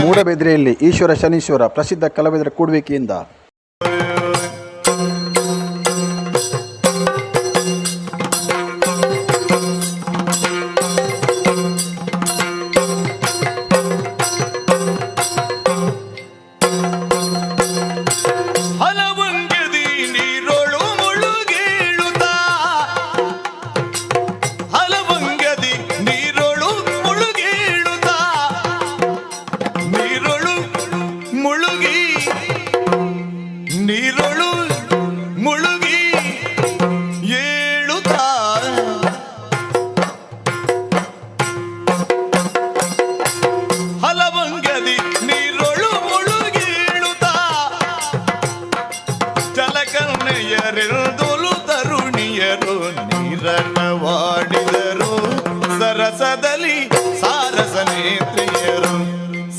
ಮೂಡಬೆದ್ರೆಯಲ್ಲಿ ಈಶ್ವರ ಶನೀಶ್ವರ ಪ್ರಸಿದ್ಧ ಕಲಾವಿದರ ಕೂಡುವಿಕೆಯಿಂದ ಜಲಕರ್ಣೆಯರೆಲ್ದೊಲು ತರುಣಿಯರು ನೀರನ್ನವಾಡಿದರು ಸರಸದಲ್ಲಿ ಸಾರಸ ನೇತ್ರಿಯರು.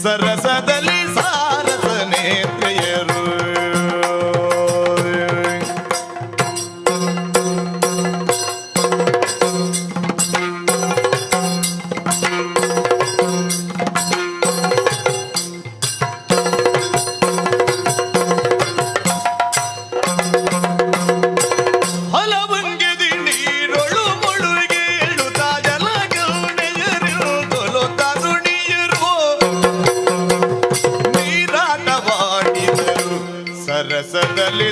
ಸರಸದಲ್ಲಿ ಸಾರಸ